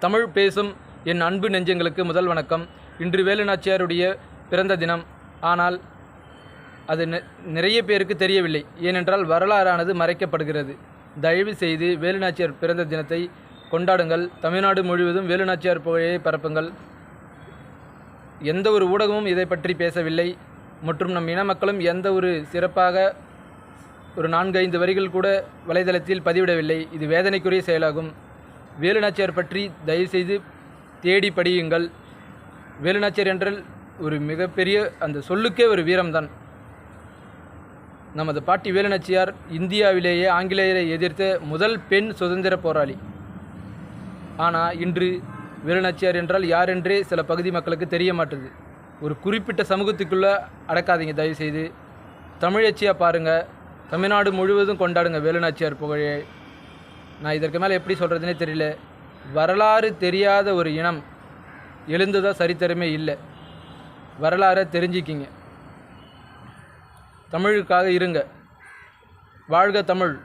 தமிழ் பேசும் என் அன்பு நெஞ்சங்களுக்கு முதல் வணக்கம். இன்று வேலுநாச்சியாருடைய பிறந்த தினம். ஆனால் அது நெ- நிறைய பேருக்கு தெரியவில்லை. ஏனென்றால் வரலாறானது மறைக்கப்படுகிறது. தயவு செய்து வேலுநாச்சியார் பிறந்த தினத்தை கொண்டாடுங்கள். தமிழ்நாடு முழுவதும் வேலுநாச்சியார் புகழையை பரப்புங்கள். எந்த ஒரு ஊடகமும் இதை பற்றி பேசவில்லை. மற்றும் நம் இன மக்களும் எந்த ஒரு சிறப்பாக ஒரு நான்கு ஐந்து வரிகள் கூட வலைதளத்தில் பதிவிடவில்லை. இது வேதனைக்குரிய செயலாகும். வேலுநாச்சியார் பற்றி தயவுசெய்து தேடி படியுங்கள். வேலுநாச்சியார் என்றால் ஒரு மிகப்பெரிய அந்த சொல்லுக்கே ஒரு வீரம்தான். நமது பாட்டி வேலுநாச்சியார் இந்தியாவிலேயே ஆங்கிலேயரை எதிர்த்த முதல் பெண் சுதந்திர போராளி. ஆனால் இன்று வேலுநாச்சியார் என்றால் யார் என்றே சில பகுதி மக்களுக்கு தெரிய மாட்டுது ஒரு குறிப்பிட்ட சமூகத்துக்குள்ளே அடக்காதீங்க தயவுசெய்து. தமிழச்சியாக பாருங்கள் தமிழ்நாடு முழுவதும் கொண்டாடுங்க வேலுநாச்சியார் புகழை. நான் இதற்கு மேலே எப்படி சொல்கிறதுனே தெரியல. வரலாறு தெரியாத ஒரு இனம் எழுந்ததா சரித்திரமே இல்லை. வரலாறை தெரிஞ்சிக்கிங்க. தமிழுக்காக இருங்க. வாழ்க தமிழ்.